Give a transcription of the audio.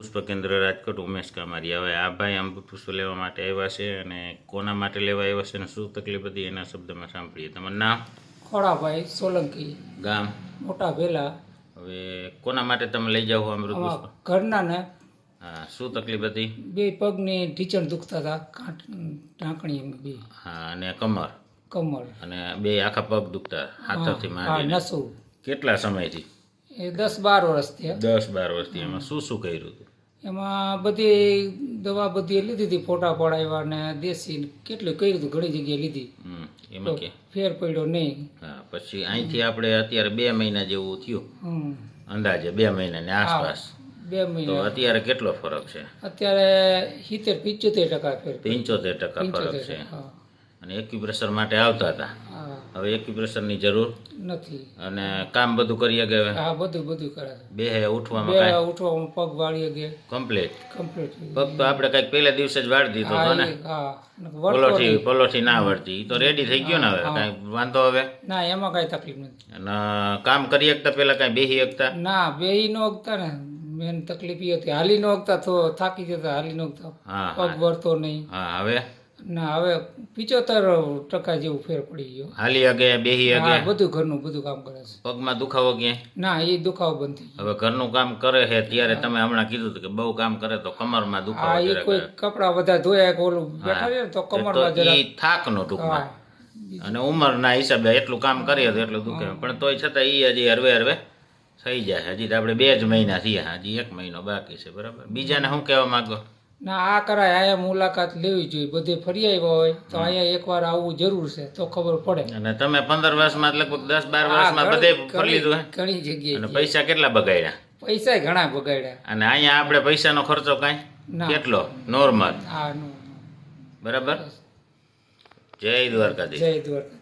પુષ્પ કેન્દ્ર રાજકોટ ઉમેશ કામારી. હવે આ ભાઈ આમ પુષ્પ લેવા માટે આવ્યા છે અને કોના માટે લેવા આવ્યા છે અને શું તકલીફ હતી એના શબ્દમાં સાંભળીએ. તમારું નામ? ખોડાભાઈ સોલંકી. ગામ? મોટા ભેલા. હવે કોના માટે તમે લઈ જાઓ અમૃત પુષ્પ? ઘરના ને હા શું તકલીફ હતી? બે પગની ઢીચણ દુખતા હતા કાંટ ઢાંકણી બે. હા અને કમર? કમર. અને બે આખા પગ દુખતા હાથોથી હા માંડીને? નસું. કેટલા સમયથી? એ દસ બાર વર્ષ થયા. દસ બાર વર્ષથી એમાં શું શું કર્યું હતું? એમાં બધી દવા બધી લીધી હતી ફોટા પડાવ્યા ને દેશી કેટલું કર્યું હતું ઘણી જગ્યાએ લીધી. એમાં કે? ફેર પડ્યો નહીં. હા પછી અહીંથી આપણે અત્યારે બે મહિના જેવું થયું. અંદાજે બે મહિનાની આસપાસ. બે મહિના. અત્યારે કેટલો ફરક છે? અત્યારે સિત્તેર પિંચોતેર ટકા ફેર પિંચોતેર ટકા ફરક છે. અને એક્યુપ્રેશર માટે આવતા હતા. હવે એક્યુપ્રેશરની જરૂર. નથી. અને કામ બધું કરીએ કે હવે? હા બધું બધું કરે બે ઉઠવામાં બે ઉઠવામાં પગ વાળીએ ગયા કમ્પ્લીટ કમ્પ્લીટ પગ તો આપણે કંઈક પહેલા દિવસે જ વાળી દીધો હતો ને? હા. પલોઠી પલોઠી ના વળતી. તો રેડી થઈ ગયો ને હવે? કાંઈ વાંધો હવે? ના એમાં કાંઈ તકલીફ નથી. અને કામ કરી શકતા પહેલા કાંઈ બેસી શકતા? ના બેહી નો હકતા ને. મેન તકલીફ એ હતી. હાલી નો હકતા તો થાકી જતા હાલી નો હકતા પગ વળતો નહીં. હા હવે? ના હવે પિચોતેર ટકા જેવું ફેર પડી ગયો. હાલી અગે બેહી અગે? બધું ઘરનું બધું કામ કરે છે. પગમાં દુખાવો ક્યાંય ના એ દુખાવો બંધ થઈ હવે ઘરનું કામ કરે છે ત્યારે તમે હમણાં કીધું કે બહુ કામ કરે તો કમરમાં દુખાવો હા એ કોઈ કપડા બધા ધોયા કે ઓલું બેઠા તો કમરમાં જરા ઈ થાકનો ટૂંકમાં. અને ઉંમરના હિસાબે એટલું કામ કરીએ તો એટલું દુખે. પણ તોય છતાં એ હજી હરવે હરવે થઈ જાય. હજી તો આપણે બે જ મહિના થયા હજી એક મહિનો બાકી છે બરાબર? બીજાને શું કહેવા માંગો? ના આ કરાય અહીંયા મુલાકાત લેવી જોઈએ. બધે ફરી આવ્યા હોય તો અહીંયા એકવાર આવવું જરૂર છે તો ખબર પડે. અને તમે પંદર વર્ષમાં લગભગ દસ બાર વર્ષમાં બધે ફરી લીધું ઘણી જગ્યાએ પૈસા કેટલા બગાડ્યા? પૈસા ઘણા બગાડ્યા. અને અહીંયા આપણે પૈસાનો ખર્ચો કાંઈ? કેટલો? નોર્મલ? બરાબર? જય દ્વારકાધીશ. જય દ્વારકા